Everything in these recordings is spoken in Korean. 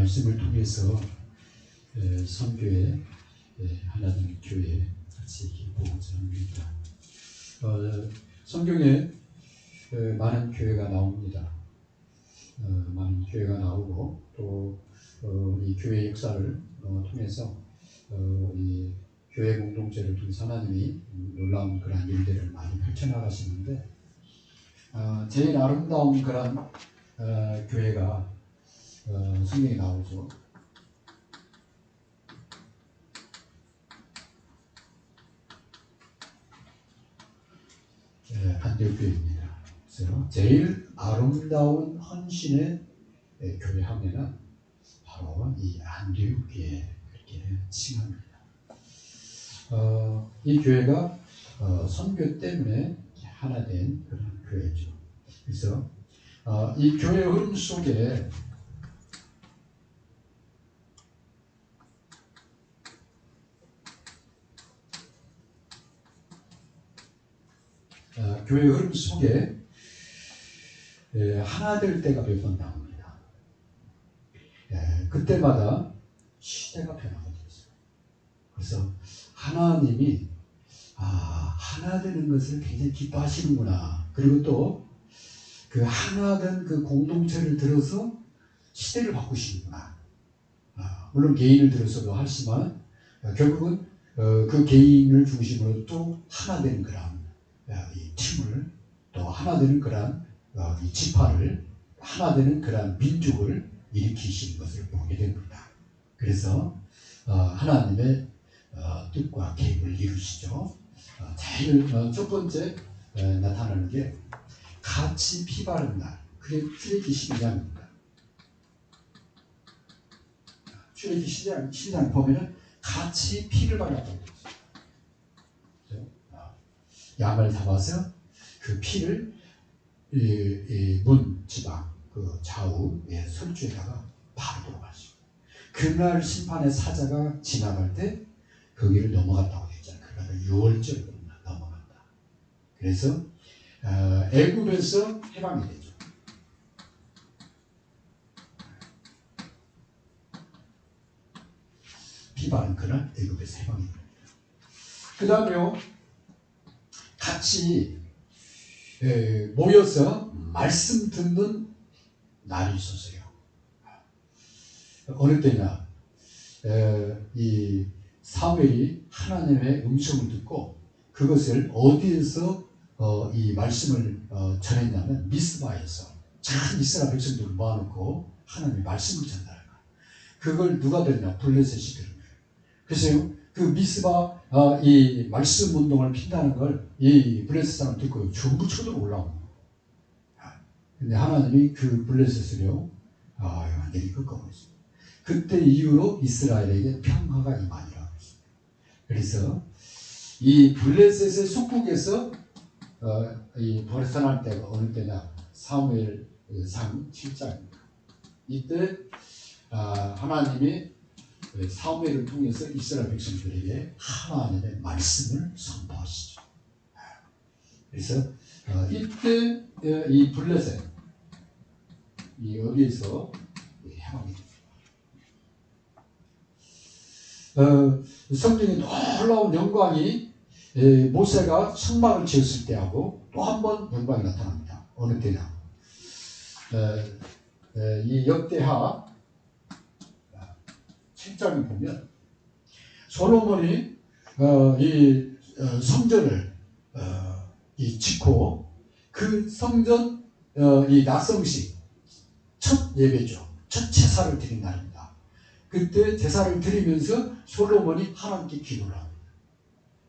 말씀을 통해서 에, 선교회 에, 하나님 교회 같이 보고자 합니다. 어, 성경에 에, 많은 교회가 나옵니다. 어, 많은 교회가 나오고 또 어, 이 교회 역사를 어, 통해서 어, 이 교회 공동체를 통해서 하나님이 놀라운 그런 일들을 많이 펼쳐나가시는데 어, 제일 아름다운 그런 어, 교회가 어, 성경에 나오죠. 예, 안디옥교회입니다. 그래서 제일 아름다운 헌신의 예, 교회 하면은 바로 이 안디옥교회 이렇게 칭합니다. 어, 이 교회가 어, 선교 때문에 하나 된 그런 교회죠. 그래서 어, 이 교회 흐름 속에 교회 흐름 속에 에, 하나 될 때가 몇 번 나옵니다. 에, 그때마다 시대가 변하게 됐어요. 그래서 하나님이 아, 하나 되는 것을 굉장히 기뻐하시는구나. 그리고 또 그 하나 된 그 공동체를 들어서 시대를 바꾸시는구나. 아, 물론 개인을 들어서도 하지만 어, 결국은 어, 그 개인을 중심으로 또 하나 되는 그런 어, 이 팀을 또 하나 되는 그런 어, 이 지파를 하나 되는 그런 민족을 일으키시는 것을 보게 됩니다. 그래서 어, 하나님의 어, 뜻과 계획을 이루시죠. 어, 제일 어, 첫 번째 어, 나타나는 게 같이 피 바른 날. 그게 출애기 12장입니다. 출애기 12장, 12장 보면은 같이 피를 발랐다고 양을 잡아서 그 피를 이, 이 문, 지방, 그 좌우의 설주에다가 바르도록 하시고 그날 심판의 사자가 지나갈 때 거기를 넘어갔다고 했잖아요. 그러니까 유월절 넘어간다. 그래서 어, 애굽에서 해방이 되죠. 비바른 그날 애굽에서 해방이 됩니다. 그 다음에요 같이 에, 모여서 말씀 듣는 날이 있었어요. 어느 때냐 에, 이 사무엘이 하나님의 음성을 듣고 그것을 어디에서 어, 이 말씀을 어, 전했냐면 미스바에서 전 이스라엘 백성들을 모아놓고 하나님의 말씀을 전달한 거예요. 그걸 누가 들었냐? 블레셋이 들은 거예요. 그래서 그 미스바 어, 이 말씀 운동을 핀다는 걸 이 블레셋 사람 듣고 전부 쳐들어 올라온 거예요. 근데 하나님이 그 블레셋을요 아, 완전히 꺾어버렸어요. 그때 이후로 이스라엘에게 평화가 임하니라. 그래서 이 블레셋의 속국에서 어, 이 벗어날 때가 어느 때냐 사무엘 상 7장입니다. 이때 아, 하나님이 사무엘을 통해서 이스라엘 백성들에게 하나님의 말씀을 선포하시죠. 그래서 어, 이때 어, 이 블레셋 이 여기에서 해방이 됩니다. 어, 성경에 놀라운 영광이 에, 모세가 성막을 지었을 때하고 또 한 번 영광이 나타납니다. 어느 때냐? 이 역대하 7장을 보면 솔로몬이 어, 이 어, 성전을 어, 이 짓고 그 성전 어, 이 나성식 첫 예배죠. 첫 제사를 드린 날입니다. 그때 제사를 드리면서 솔로몬이 하나님께 기도를 합니다.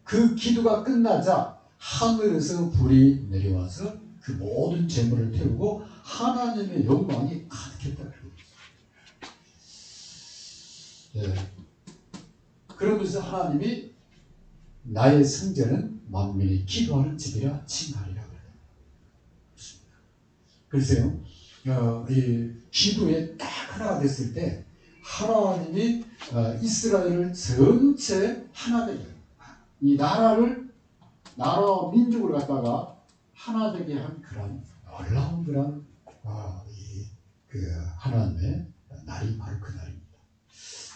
그 기도가 끝나자 하늘에서 불이 내려와서 그 모든 재물을 태우고 하나님의 영광이 가득했다. 네. 그러면서 하나님이 나의 성전은 만민이 기도하는 집이라 칭하리라 그래서요, 어, 이 기도에 딱 하나가 됐을 때 하나님이 어, 이스라엘을 전체 하나 되게 이 나라를 나라와 민족을 갖다가 하나 되게 한 그런 놀라운 그런 어, 이 그 하나님의 날이 바로 그 날이.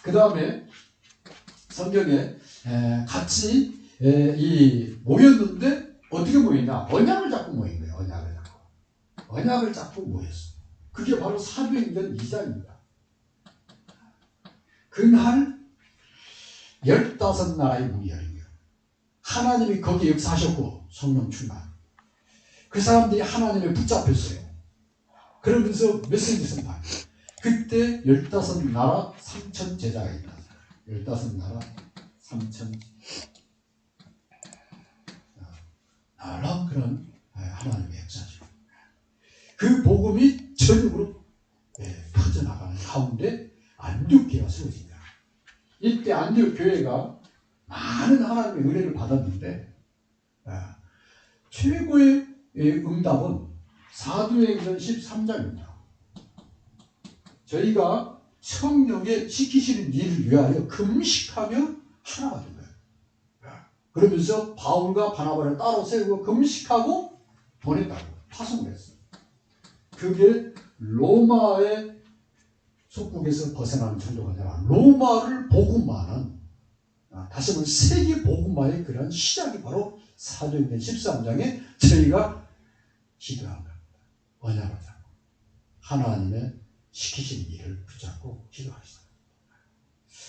그 다음에 성경에 에, 같이 에, 이 모였는데 어떻게 모였냐? 언약을 잡고 모인 거예요. 언약을 잡고. 언약을 잡고 모였어. 그게 바로 사도행전 2장입니다. 그날 열다섯 나라의 문이 열린 거예요. 하나님이 거기에 역사하셨고 성령 충만. 그 사람들이 하나님에 붙잡혔어요. 그러면서 메시지 선포. 그때 열다섯 나라 삼천 제자가 있다. 열다섯 나라 삼천 나라 그런 하나님의 역사죠. 그 복음이 전역으로 예, 퍼져나가는 가운데 안디옥교회가 세워집니다. 이때 안디옥 교회가 많은 하나님의 은혜를 받았는데 아, 최고의 예, 응답은 사도행전 13장입니다. 저희가 성령에 시키시는 일을 위하여 금식하며 하나가 된 거예요. 그러면서 바울과 바나바를 따로 세우고 금식하고 보냈다고 파송을 했어요. 그게 로마의 속국에서 벗어나는 정도가 아니라 로마를 복음화하는 아, 다시 한번 세계 복음화의 그런 시작이 바로 사도행전 13장에 저희가 기도한 겁니다. 언약을 잡고 하나님의 시키신 일을 붙잡고 기도하시다.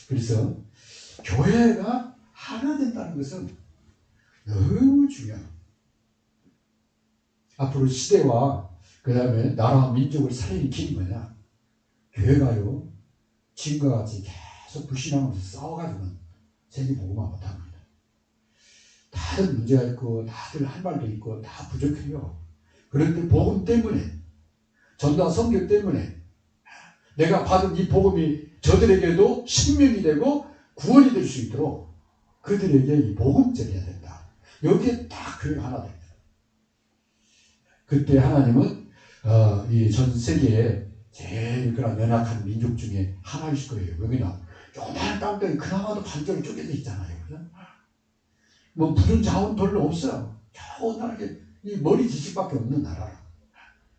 그래서 교회가 하나 된다는 것은 너무 중요합니다. 앞으로 시대와 그 다음에 나라와 민족을 살리는 길이 뭐냐? 교회가요, 지금과 같이 계속 불신하면서 싸워가지고는 세계 보고만 못합니다. 다들 문제가 있고, 다들 할 말도 있고, 다 부족해요. 그런데 복음 때문에, 전도와 성경 때문에, 내가 받은 이 복음이 저들에게도 신명이 되고 구원이 될 수 있도록 그들에게 이 복음 전해야 된다. 여기에 딱 교회가 하나 됩니다. 그때 하나님은 어, 이전 세계에 제일 그런 연약한 민족 중에 하나이실 거예요. 여기나 요만한 땅덩이 그나마도 반절이 쪼개져 있잖아요. 그죠? 뭐 부른 자원 별로 없어요. 겨우 나라게 이 머리 지식밖에 없는 나라라.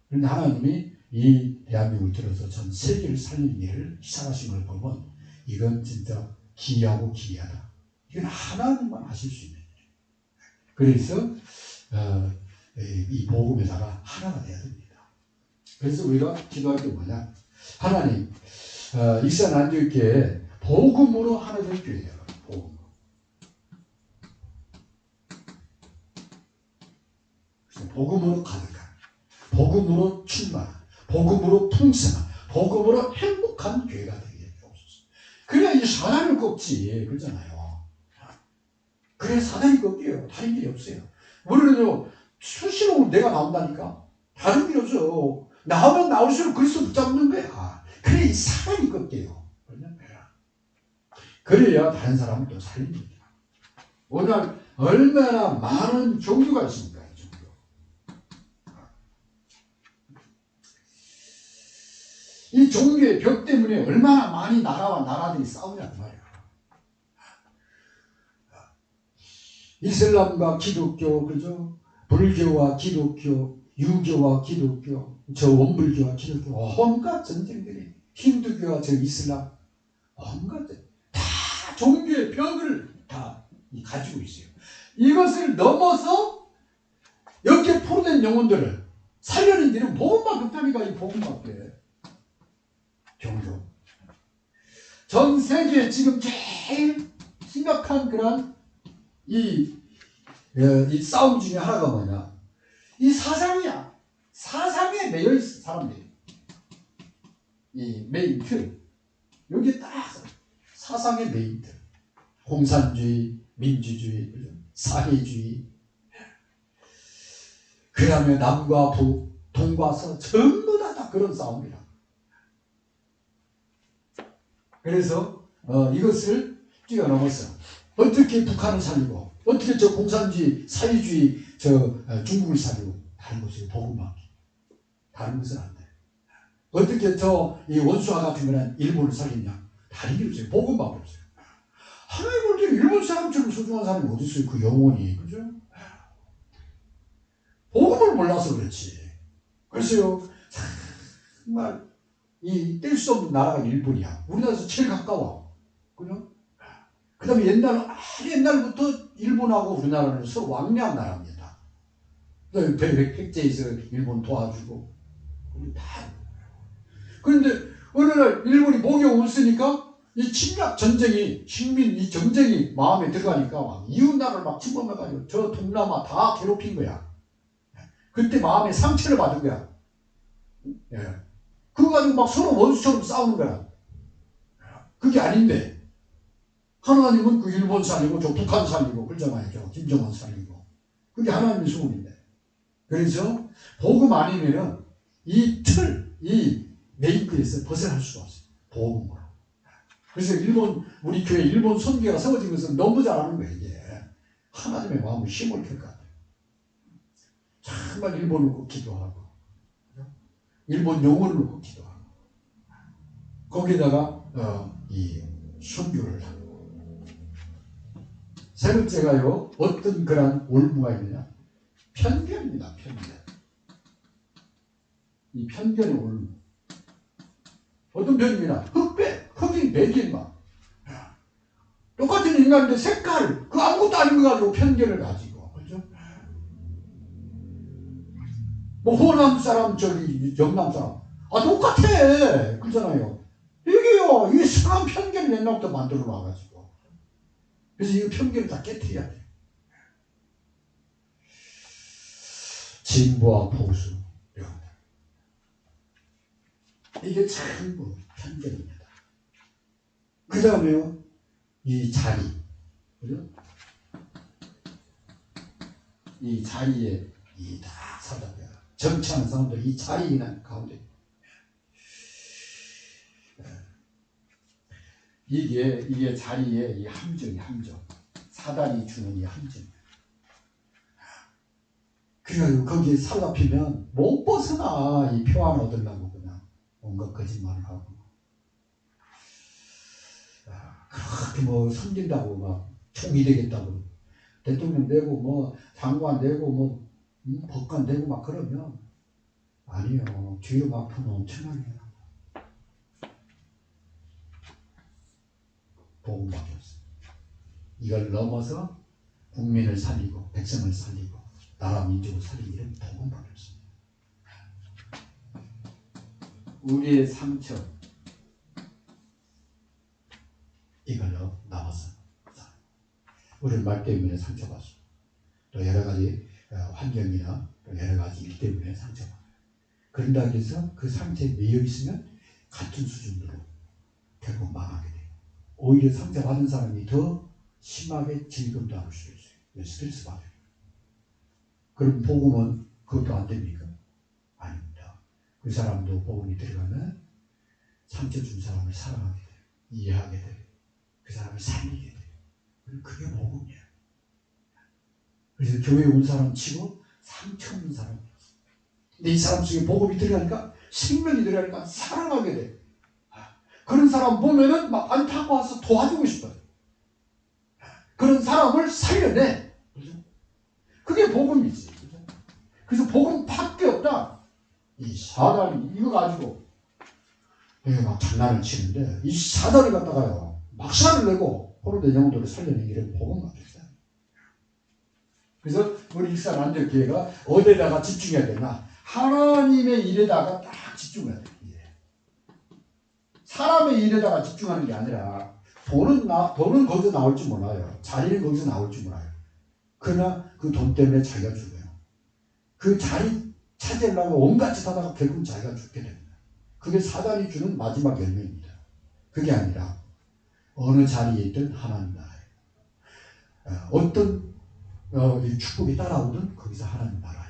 그런데 하나님이 이 대한민국을 들어서 전 세계를 살리는 일을 시작하신 걸 보면 이건 진짜 기이하고 기이하다. 이건 하나님만 하실 수 있는 일이에요. 그래서 어, 이 복음에다가 하나가 돼야 됩니다. 그래서 우리가 기도할 게 뭐냐? 하나님, 어, 익산 안디옥교회 복음으로 하나 될 교회예요. 복음. 복음으로 가득한, 복음으로 충만한, 복음으로 풍성한, 복음으로 행복한 교회가 되게 없었어. 그래야 이 사단을 꺾지, 그러잖아요. 그래 사단이 꺾여요. 다른 길이 없어요. 우리는요, 수시로 내가 나온다니까. 다른 길 없어. 나오면 나올수록 그리스도 붙잡는 거야. 그래 이 사단이 꺾여요. 그래야 다른 사람을 또 살립니다. 오늘 얼마나 많은 종교가 있습니까? 종교. 이 종교의 벽 때문에 얼마나 많이 나라와 나라들이 싸우냐 그 말이야. 이슬람과 기독교 그죠? 불교와 기독교, 유교와 기독교, 저 원불교와 기독교 온갖 전쟁들이 힌두교와 저 이슬람 온갖 다 종교의 벽을 다 가지고 있어요. 이것을 넘어서 이렇게 포로된 영혼들을 살려는 일은 복음만 급하니까 이 복음밖에 종교. 전 세계에 지금 제일 심각한 그런 이, 어, 이 싸움 중에 하나가 뭐냐? 이 사상이야. 사상에 매여 있어, 사람들이. 이 메인 틀. 여기 딱 사상의 메인 틀. 공산주의, 민주주의, 사회주의. 그 다음에 남과 북, 동과 서, 전부 다, 다 그런 싸움이라. 그래서, 어, 이것을 뛰어넘었어. 어떻게 북한을 살리고, 어떻게 저 공산주의, 사회주의, 저 어, 중국을 살리고, 다른 것이 복음밖에. 다른 것은 안 돼. 어떻게 저이 원수와 같은 거는 일본을 살리냐? 다른 게 없어요. 복음밖에 없어요. 하나님 볼때 일본 사람처럼 소중한 사람이 어디 있어요? 그 영혼이. 그죠? 복음을 몰라서 그렇지. 글쎄요. 정말 이 뗄 수 없는 나라가 일본이야. 우리나라에서 제일 가까워. 그죠? 그 다음에 옛날, 옛날부터 일본하고 우리나라는 서로 왕래한 나라입니다. 그다음에 백- 백제에서 일본 도와주고, 다. 그런데 어느 날 일본이 목이 없으니까 이 침략 전쟁이, 식민 이 전쟁이 마음에 들어가니까 막 이웃 나라를 막 침범해가지고 저 동남아 다 괴롭힌 거야. 그때 마음에 상처를 받은 거야. 예. 그거 가지고 막 서로 원수처럼 싸우는 거야. 그게 아닌데. 하나님은 그 일본 살리고 저 북한 살리고 그러잖아요. 살리고. 그게 하나님의 소원인데. 그래서 복음 아니면은 이 틀, 이 메이크에서 벗어날 수가 없어요. 복음으로. 그래서 일본, 우리 교회 일본 선교가 것은 너무 잘하는 거예요, 이게. 하나님의 마음을 심을 것 같아요. 정말 일본을 꼭 기도하고, 일본 영어를 놓고 기도하고, 거기다가, 어, 이 선교를 하고. 세 번째가요, 어떤 그런 올무가 있느냐? 편견입니다, 편견. 이 편견의 올무. 어떤 편견이냐? 흑백, 흑인, 백인 막. 똑같은 인간인데 색깔, 그 아무것도 아닌 거 가지고 편견을 가지 뭐 호남 사람, 저기 영남 사람. 아, 똑같아. 그러잖아요. 이게요, 이게 상한 편견을 옛날부터 만들어 놔가지고. 그래서 이 편견을 다 깨뜨려야 돼. 진보와 보수. 이게 전부 편견입니다. 그 다음에요, 이 자리. 그죠? 이 자리에 이다 사다가 정치하는 사람들 이 자리에 있는 가운데. 이게 이게 자리에 이 함정이 함정. 사단이 주는 이 함정. 그래요 거기에 살라피면 못 벗어나 이 평안 얻으려고 그냥. 온갖 거짓말을 하고. 아, 그렇게 뭐 섬긴다고 막 총이 되겠다고. 대통령 되고 뭐 장관 되고 뭐 음, 법관 되고 막 그러면 아니요 뒤로 막돈 엄청나게. 복음밖에 없어요. 이걸 넘어서 국민을 살리고 백성을 살리고 나라 민족을 이런 복음밖에 없어요. 우리의 상처 이걸로 남아서 우리 말 때문에 상처받습니다. 또 여러 가지 어, 환경이나 또 여러 가지 일 때문에 상처받아요. 그런다 해서 그 상처에 매여 있으면 같은 수준으로 결국 망하게 돼요. 오히려 상처받은 사람이 더 심하게 질금도 할수 있어요. 왜 스트레스 받아요. 그럼 복음은 그것도 안 됩니까? 아닙니다. 그 사람도 복음이 들어가면 상처 준 사람을 사랑하게 돼요. 이해하게 돼요. 그 사람을 살리게 돼요. 그게. 그래서 교회 온 사람 치고 상처 없는 없어. 근데 이 사람 속에 복음이 들어가니까 생명이 들어가니까 사랑하게 돼. 아, 그런 사람 보면은 막 안타고 와서 도와주고 싶어요. 그런 사람을 살려내. 그게 복음이지. 그래서 복음 밖에 없다. 이 사단이 이거 가지고 막 장난을 치는데 이 사단을 갖다가요 막사를 내고 포로된 영혼들을 살려내기 이런 복음밖에 없다. 그래서 우리 익산 안전교회가 어디에다가 집중해야 되나? 하나님의 일에다가 딱 집중해야 돼. 예. 사람의 일에다가 집중하는 게 아니라 돈은 나 돈은 거기서 나올 줄 몰라요. 자리는 거기서 나올 줄 몰라요. 그러나 그 돈 때문에 자기가 죽어요. 그 자리 찾으려고 온갖 짓 하다가 결국 자기가 죽게 됩니다. 그게 사단이 주는 마지막 열매입니다. 그게 아니라 어느 자리에 있든 하나님 나라예요. 어, 어떤 어, 이 축복이 따라오든 거기서 하나님 나라예요.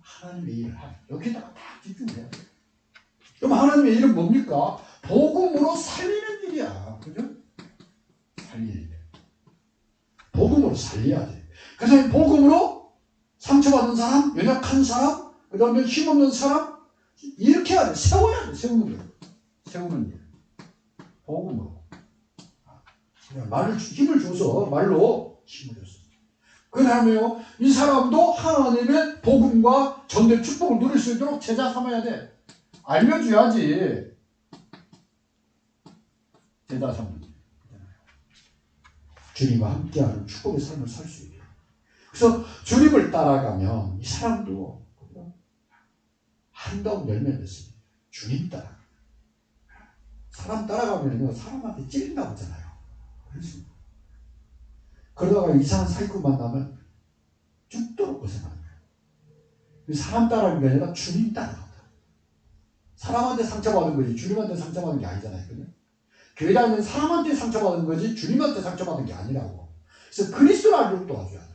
하나님의 일을 하는 여기다가 다 집중해야 돼요. 그럼 하나님의 일은 뭡니까? 복음으로 살리는 일이야. 그죠? 살리는 일. 복음으로 살려야 돼. 그래서 복음으로 상처받은 사람, 연약한 사람, 그 다음에 힘없는 사람, 이렇게 해야 돼. 세워야 돼. 세우는 일. 세우는 일. 복음으로. 그냥 말을, 주- 힘을 줘서, 말로 힘을 줬어. 그 다음에요, 이 사람도 하나님의 복음과 전대 축복을 누릴 수 있도록 제자 삼아야 돼. 알려줘야지. 제자 삼는. 주님과 함께하는 축복의 삶을 살 수 있게. 그래서 주님을 따라가면 이 사람도 한다운 열매를 맺습니다. 주님 따라. 사람 따라가면요, 사람한테 찔린다고 하잖아요. 그렇습니다. 그러다가 이상한 사기꾼 만나면 죽도록 고생하는 거예요. 사람 따라가는 게 아니라 주님 따라간다. 사람한테 상처받은 거지 주님한테 상처받은 게 아니잖아요. 그죠? 교회 다니는 사람한테 상처받은 거지 주님한테 상처받은 게 아니라고. 그래서 그리스도를 알고 도와줘야 돼.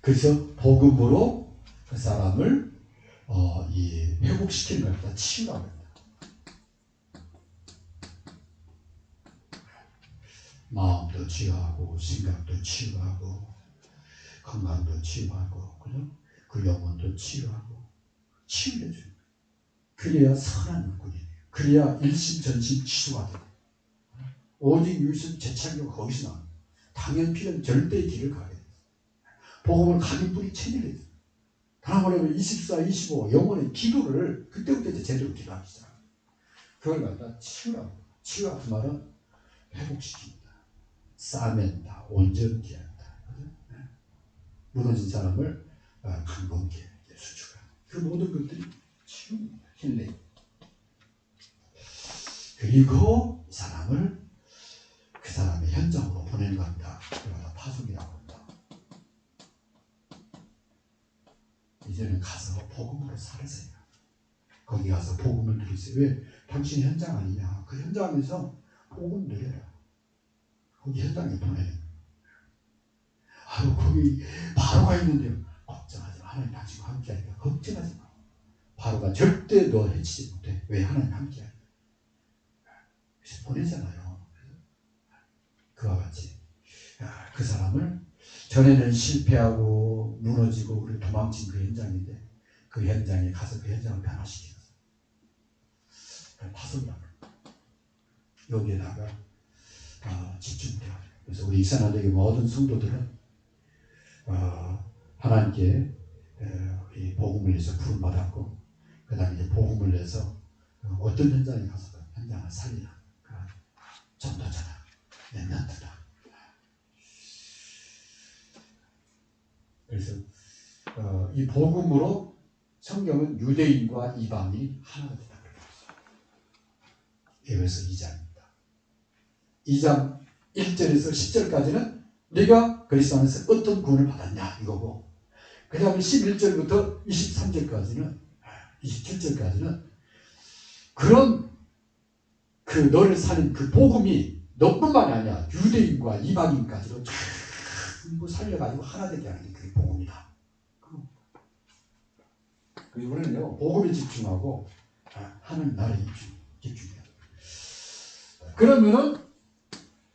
그래서 복음으로 그 사람을 어, 이 회복시키는 것보다 치유라고 합니다. 마음도 치유하고 생각도 치유하고 건강도 치유하고 그죠? 그 영혼도 치유하고 치유해 줍니다. 그래야 선한 돼요. 그래야 일심전심 치유가 돼요. 오직 유심 재창조가 거기서 나옵니다. 당연 필요는 절대 길을 가게 돼요. 복음을 가진 분이 체질이 돼요. 다음번에 24, 25 영혼의 기도를 그때부터 이제 제대로 시작합니다. 그걸 갖다 치유라고. 치유가 그 말은 회복시킵니다. 싸맨다, 온전케 한다. 무너진 사람을 강건케 수축한다. 그 모든 것들이 치유입니다. 그리고 이 사람을 그 사람의 현장으로 보내는 겁니다. 그걸 파송이라고 합니다. 이제는 가서 복음으로 살으세요. 거기 가서 복음을 누리세요. 왜? 당신 현장 아니냐. 그 현장에서 복음 누려라. 거기 현장에 보내는 아유 거기 바로가 있는데요. 걱정하지 마. 하나님 당신과 함께하니까 걱정하지 마. 바로가 절대 너 해치지 못해. 왜 하나님 함께하니까. 그래서 보내잖아요. 그와 같이 그 사람을 전에는 실패하고 무너지고 그리고 도망친 그 현장인데 그 현장에 가서 그 현장을 변화시키는 파송이라고 여기에다가 어, 집중돼야 돼요. 그래서 우리 이산화되게 모든 성도들은 어, 하나님께 어, 이 복음을 위해서 부름 받았고 그 다음에 이제 복음을 위해서 어, 떤 현장에 가서 현장을 그런 전도자다, 멘트다. 그래서 어, 이 복음으로 성경은 유대인과 이방인이 하나가 됐다 그랬어요. 에베소 2장입니다. 2장 1절에서 10절까지는 네가 그리스도 안에서 어떤 구원을 받았냐 이거고 그 다음에 11절부터 23절까지는 27절까지는 그런 그 너를 살린 그 복음이 너뿐만이 아니야 유대인과 이방인까지도 전부 살려가지고 하나 되게 하는 게 그게 복음이다. 그래서 우리는요 복음에 집중하고 하는 나라에 집중해야 돼. 그러면은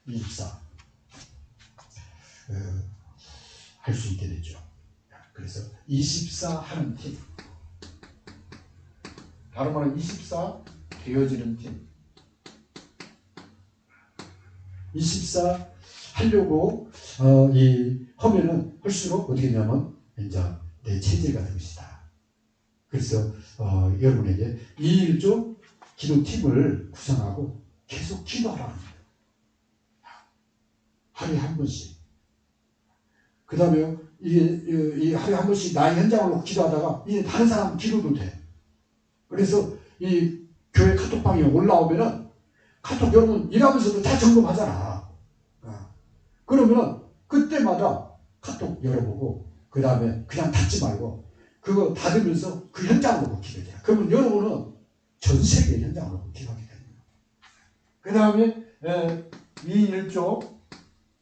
24 어, 할수 있게 되죠. 그래서 24 하는 팀 다른 말은 24 되어지는 팀 24 하려고 어, 이 하면은 할수록 어떻게 되냐면 이제 내 체질 같은 것이다. 그래서 어, 여러분에게 2일조 기도팀을 구성하고 계속 기도하라는 거예요. 하루에 한 번씩. 그 다음에 이게 이 하루에 한 번씩 나의 현장을 놓고 기도하다가 이제 다른 사람 기도도 돼. 그래서 이 교회 카톡방에 올라오면은 카톡 여러분 일하면서도 다 점검하잖아. 어. 그러면은 그때마다 카톡 열어보고 그 다음에 그냥 닫지 말고 그거 닫으면서 그 놓고 기도해. 그러면 여러분은 전 세계 놓고 기도하게 됩니다. 그 다음에 2인 1조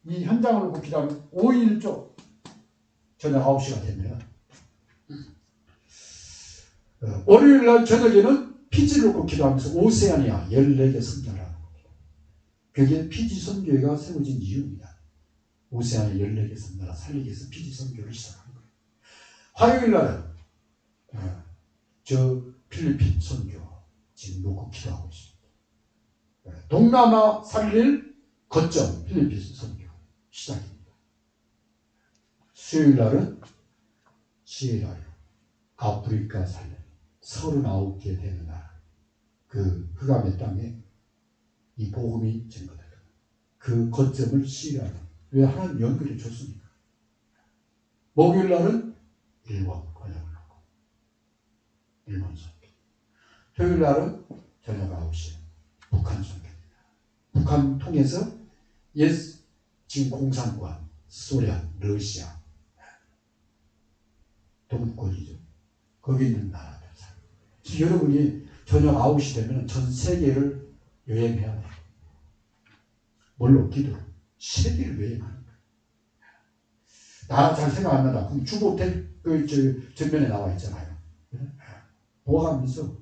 이 현장을 기도하면 5인 1조 저녁 9시가 되면 어, 월요일 날 저녁에는 피지를 놓고 기도하면서 오세아니아 14개 선교를 그게 피지 선교회가 세워진 이유입니다. 오세아니아 14개 선교라 살리기 위해서 피지 선교를 시작한 거예요. 화요일 날은 어, 저 필리핀 선교 지금 놓고 기도하고 있습니다. 어, 동남아 살릴 거점 필리핀 선교 시작입니다. 수요일 날은 시에라요. 아프리카 살림 39개 되는 나라 그 흑암의 땅에 이 복음이 증거되다. 그 거점을 시하는 왜 하나님 연결해 줬습니까? 목요일 날은 일본 권역을 놓고 일본 선교. 토요일 날은 저녁 9시에 북한 선교입니다. 북한 통해서 옛 지금 공산권, 소련, 러시아 동권이죠. 거기 있는 나라들. 여러분이 저녁 9시 되면 전 세계를 여행해야 돼요. 뭘로? 기도로. 세계를 여행하는 거예요. 나잘 생각 안 나다. 그럼 주보텔 그, 저, 전면에 나와 있잖아요. 보아가면서.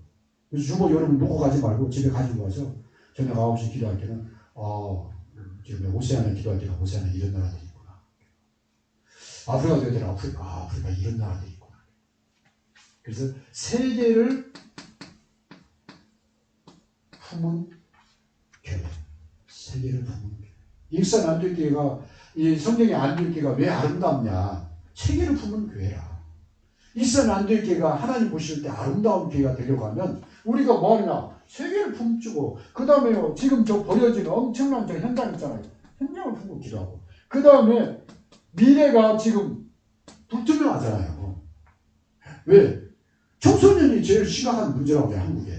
그래서 주보 여러분 놓고 가지 말고 집에 가지고 와서 저녁 9시 기도할 때는, 어, 지금 오세아나 기도할 때가 오세아나 이런 나라들이 있구나. 아프리카 기도할 때는 아프리카, 아, 아프리카 이런 나라들이 있구나. 그래서 세계를 품은 교회. 세계를 품은 교회. 일산 안들교회가 이 성경의 안들교회가 왜 아름답냐? 세계를 품은 교회라. 일산 안들교회가 하나님 보실 때 아름다운 교회가 되려고 하면 우리가 뭐 하냐? 세계를 품주고 그 다음에 지금 저 버려진 엄청난 저 현장 있잖아요. 현장을 품고 기도하고 그 다음에 미래가 지금 불투명하잖아요. 왜? 청소년이 제일 심각한 문제라고 해요, 한국에.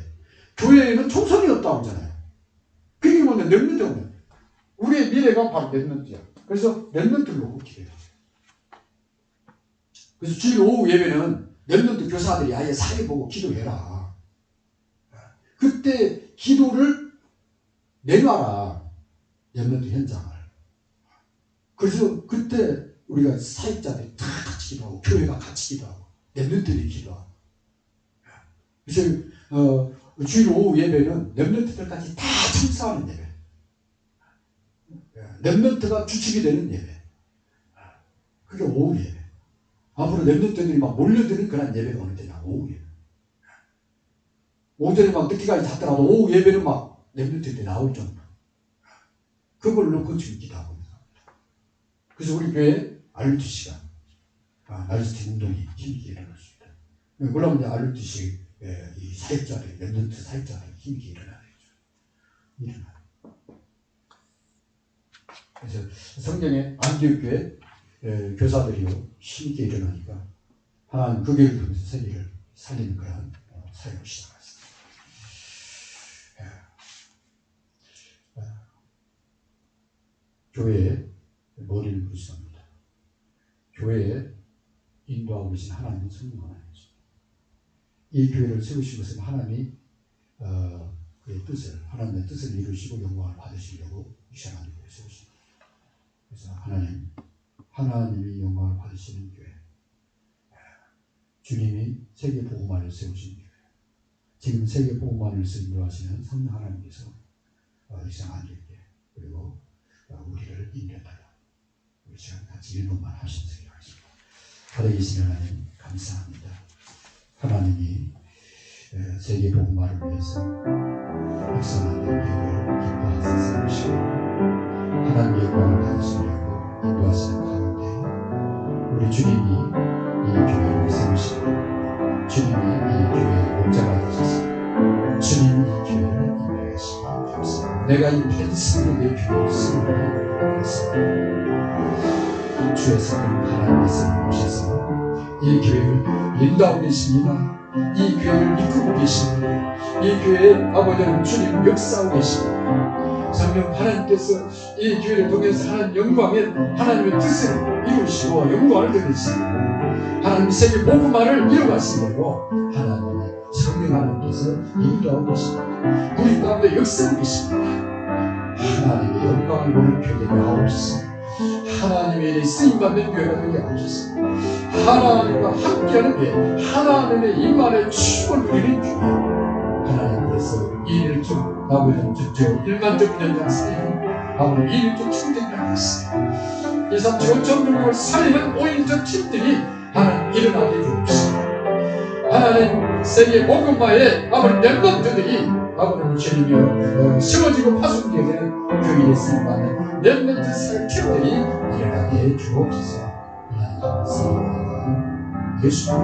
교회에는 청소년이 없다고 하잖아요. 그게 뭐냐, 랩런트면 우리의 미래가 바로 랩런트야. 그래서 랩런트를 놓고 기도해요. 그래서 주일 오후 예배는 랩런트 교사들이 아예 사회 보고 기도해라. 그때 기도를 내놔라. 랩런트 현장을. 그래서 그때 우리가 사역자들이 다 같이 기도하고 교회가 같이 기도하고 랩런트들이 기도하고 그래서 어, 주일 오후 예배는 랩런트들까지 다 참석하는 예배. 랩런트가 주축이 되는 예배. 그게 오후 예배. 앞으로 랩런트들이 막 몰려드는 그런 예배가 어느 때냐 오후 예배. 오전에 막 늦게까지 잤더라도 오후 예배는 막 랩런트들이 나올 정도. 그걸 놓고 있는 겁니다. 그래서 우리 교회 알루트 시간, 아, 알루트 운동이 힘있게 있다. 물론 이제 알루트식 예, 이 사역자들, 랩런트 사역자들 힘있게 일어나야죠. 일어나. 그래서 성경의 안디옥교회 예, 교사들이요 힘있게 일어나니까 하나님 그 교회를 통해서 세계를 살리는 그런 어, 사역을 시작했습니다. 예. 아, 교회의 머리를 부르십니다. 교회에 인도하고 계신 하나님은 성령 하나님이죠. 이 교회를 세우신 것은 하나님이 어, 그의 뜻을 하나님의 뜻을 이루시고 영광을 받으시려고 이 시간 교회 세우십니다. 그래서 하나님 하나님이 영광을 받으시는 교회 주님이 세계 보고만을 세우신 교회 지금 세계 보고만을 인도하시는 성령 하나님께서 어, 이 시간 안될게 그리고 어, 우리를 인도하다 우리 시간 같이 일분만 하시면서 기도하겠습니다. 하늘 계신 하나님 감사합니다. 하나님이 에, 세계 복음화를 위해서 백성한테 교회를 기뻐하셔서 세우시고 하나님의 영광을 받으시려고 인도하시는 가운데 우리 주님이 내가 이 펜스로 내 세우는 것을 주의 성령 하나님께서 오셔서 이 교회를 인도하고 계십니다. 이 교회를 이끌고 계십니다. 이 교회에 아버지는 주님 역사하고 계십니다. 성령 하나님께서 이 교회를 통해서 하나님 영광의 하나님의 뜻을 이루시고 영광을 드리시고 하나님 세계 복음화를 이루가시려고 하나님의 성령 하나님께서 인도하고 계십니다. 우리 가운데 역사하고 계십니다. 하나님의 영광을 보는 교회가 하옵소서. 하나님의 일에 쓰임받는 교회가 되게 하옵소서. 하나님과 함께하는 교회, 하나님의 임만의 축복을 누리는 교회. 하나님께서 나보다는 좀저 일만적 연장 살리는 아무런 이 일을 좀 충전해 하겠어요. 이삼 조천 명을 살리는 오인적 팀들이 하나님 일어나게 해주옵시고 하나님 세계 복음화에 아버지 랩런트들이 아버님 주님이여 쓰러지고 파손되는 그 일이 있습니다. 렘넌트 살기들이 일어나게 해 주옵소서. 예수님.